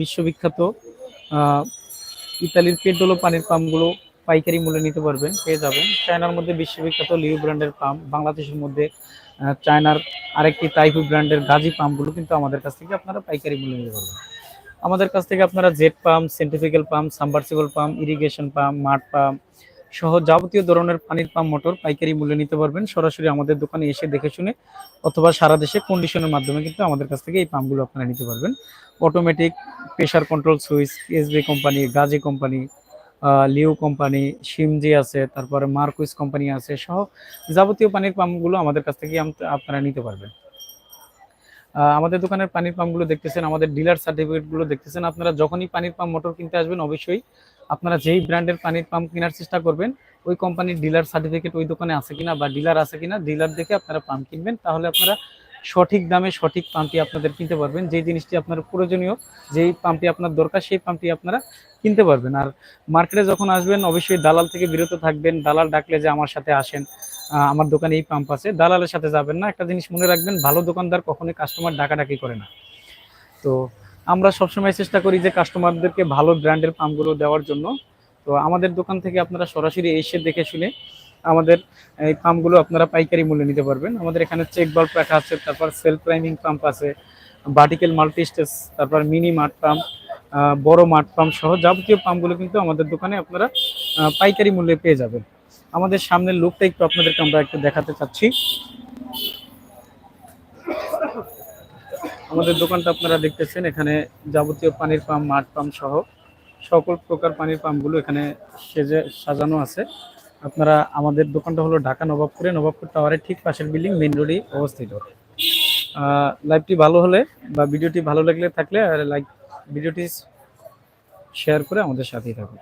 বিশ্ববিখ্যাত ইতালির পেট্রোলো পানির পাম্পগুলো পাইকারি মূল্যে নিতে পারবেন, পেয়ে যাবেন। চায়নার মধ্যে বিশ্ববিখ্যাত লিউ ব্র্যান্ডের পাম্প, বাংলাদেশের মধ্যে চায়নার আরেকটি তাইপু ব্র্যান্ডের গাজী পাম্পগুলো কিন্তু আমাদের কাছ থেকে আপনারা পাইকারি মূল্যে নিতে পারবেন। আমাদের কাছ থেকে আপনারা jet pump centrifugal pump, submersible pump, irrigation pump, মাঠ পাম্প সহ যাবতীয় ধরনের পানির পাম্প, মোটর, পাইকারি মূল্যে নিতে পারবেন। সরাসরি আমাদের দোকানে এসে দেখে শুনে অথবা সারা দেশে কন্ডিশনের মাধ্যমে কিন্তু আমাদের কাছ থেকে এই পাম্পগুলো আপনারা নিতে পারবেন। Automatic pressure control switch SB company Gazi company Liu company সিমজি আছে, তারপরে মার্কুইস কোম্পানি আছে, সহ যাবতীয় পানির পাম্পগুলো আমাদের কাছ থেকে আপনারা নিতে পারবেন। আমাদের দোকানের পানির পাম্পগুলো দেখতেছেন, আমাদের ডিলার সার্টিফিকেটগুলো দেখতেছেন। আপনারা যখনই পানির পাম্প, মোটর কিনতে আসবেন, অবশ্যই আপনারা যেই ব্র্যান্ডের পানির পাম্প কেনার চেষ্টা করবেন, ওই কোম্পানির ডিলার সার্টিফিকেট ওই দোকানে আছে কিনা বা ডিলার আছে কিনা, ডিলার দেখে আপনারা পাম্প কিনবেন। তাহলে আপনারা সঠিক দামে সঠিক পাম্পটি আপনাদের কিনতে পারবেন। যেই জিনিসটি আপনার প্রয়োজনীয়, যেই পাম্পটি আপনার দরকার, সেই পাম্পটি আপনারা কিনতে পারবেন। আর মার্কেটে যখন আসবেন, অবশ্যই দালাল থেকে বিরত থাকবেন। দালাল ডাকলে যে আমার সাথে আসেন আমার দোকানে এই পাম্প আছে। দালালের সাথে যাবেন না। একটা জিনিস মনে রাখবেন, ভালো দোকানদার কখনোই কাস্টমার ডাকাডাকি করে না। তো আমরা সবসময় চেষ্টা করি যে কাস্টমারদেরকে ভালো ব্র্যান্ডের পাম্পগুলো দেওয়ার জন্য। তো আমাদের দোকান থেকে আপনারা সরাসরি এসে দেখে শুনে আমাদের এই পাম্পগুলো আপনারা পাইকারি মূল্যে নিতে পারবেন। আমাদের এখানে চেক বাল্ব রাখা আছে, তারপর সেলফ প্রাইমিং পাম্প আছে ভার্টিক্যাল মাল্টি স্টেজ তারপর মিনি মাঠ পাম্প বড় মাঠ পাম্প সহ যাবতীয় পাম্পগুলো কিন্তু আমাদের দোকানে আপনারা পাইকারি মূল্যে পেয়ে যাবেন। আমাদের সামনের লুকটা একটু আপনাদেরকে আমরা একটু দেখাতে চাচ্ছি। আমাদের দোকানটা আপনারা দেখতেছেন, এখানে যাবতীয় পানির পাম্প, মাঠ পাম্প সহ সকল প্রকার পানির পাম্পগুলো এখানে সেজে সাজানো আছে। আপনারা আমাদের দোকানটা হলো ঢাকা নবাবপুরে, নবাবপুর টাওয়ারের ঠিক পাশের বিল্ডিং, মেইন রোডে অবস্থিত। লাইভটি ভালো হলে বা ভিডিওটি ভালো লাগলে থাকলে আর লাইক ভিডিওটি শেয়ার করে আমাদের সাথেই থাকুন।